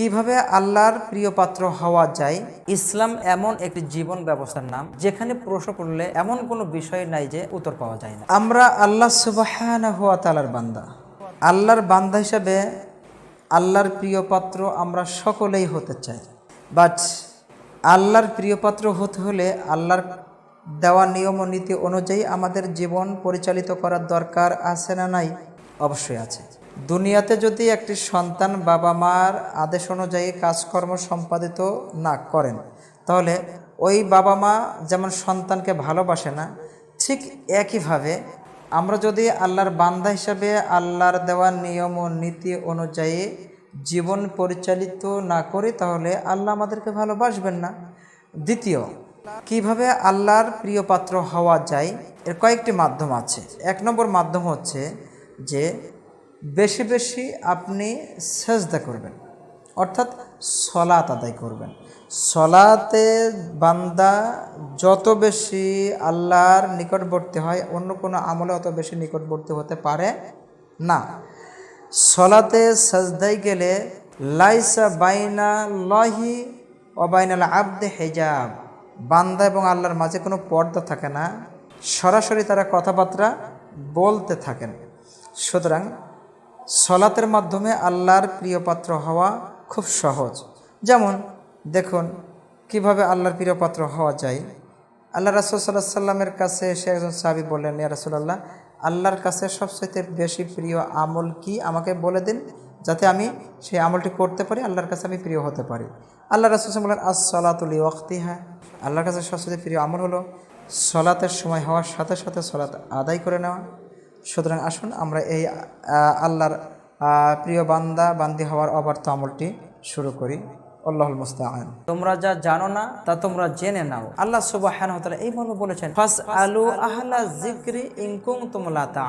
কীভাবে আল্লাহর প্রিয় পাত্র হওয়া যায়? ইসলাম এমন একটি জীবন ব্যবস্থার নাম, যেখানে প্রশ্ন করলে এমন কোনো বিষয় নাই যে উত্তর পাওয়া যায় না। আমরা আল্লাহ সুবাহ বান্দা। আল্লাহর বান্দা হিসাবে আল্লাহর প্রিয় পাত্র আমরা সকলেই হতে চাই। বাট আল্লাহর প্রিয় পাত্র হতে হলে আল্লাহর দেওয়া নিয়ম নীতি অনুযায়ী আমাদের জীবন পরিচালিত করার দরকার আছে না নাই? অবশ্যই আছে। দুনিয়াতে যদি একটি সন্তান বাবা মার আদেশ অনুযায়ী কাজকর্ম সম্পাদিত না করেন, তাহলে ওই বাবা মা যেমন সন্তানকে ভালোবাসে না, ঠিক একইভাবে আমরা যদি আল্লাহর বান্দা হিসাবে আল্লাহর দেওয়া নিয়ম ও নীতি অনুযায়ী জীবন পরিচালিত না করি, তাহলে আল্লাহ আমাদেরকে ভালোবাসবেন না। দ্বিতীয়, কীভাবে আল্লাহর প্রিয় পাত্র হওয়া যায়, এর কয়েকটি মাধ্যম আছে। এক নম্বর মাধ্যম হচ্ছে যে বেশি বেশি আপনি সেজদা করবেন, অর্থাৎ সলাত আদায় করবেন। সলাতে বান্দা যত বেশি আল্লাহর নিকটবর্তী হয়, অন্য কোনো আমলে অত বেশি নিকটবর্তী হতে পারে না। সলাতে সাজদাই গেলে লাইসা বাইনা লহি অবাইনাল আবদে হেজাব। বান্দা এবং আল্লাহর মাঝে কোনো পর্দা থাকে না। সরাসরি তারা কথাবার্তা বলতে থাকেন। সুতরাং সলাতের মাধ্যমে আল্লাহর প্রিয় পাত্র হওয়া খুব সহজ। যেমন, দেখুন, কীভাবে আল্লাহর প্রিয় পাত্র হওয়া যায়। আল্লাহ রাসুল সাল্লাহ সাল্লামের কাছে এসে একজন সাহাবি বললেন, ইয়া রাসুলাল্লাহ, আল্লাহর কাছে সবচেয়ে বেশি প্রিয় আমল কি? আমাকে বলে দিন, যাতে আমি সেই আমলটি করতে পারি, আল্লাহর কাছে আমি প্রিয় হতে পারি। আল্লাহ রাসুল বললেন আস সলাতুলি ওয়াক্তিহা আল্লাহর কাছে সবচেয়ে প্রিয় আমল হলো সলাতের সময় হওয়ার সাথে সাথে সলাত আদায় করে নেওয়া। সুতরাং আসুন আমরা এই আল্লাহর প্রিয় বান্দা, বান্দি হওয়ার অবার্থ আমলটি শুরু করি। আল্লাহুল মুস্তাআন। তোমরা যা জানো না, তা তোমরা জেনে নাও। আল্লাহ সুবহানাহু ওয়া তাআলা এই মর্ম বলেছেন ফাস আলু আহলা যিকরি ইনকুম তুমলা লা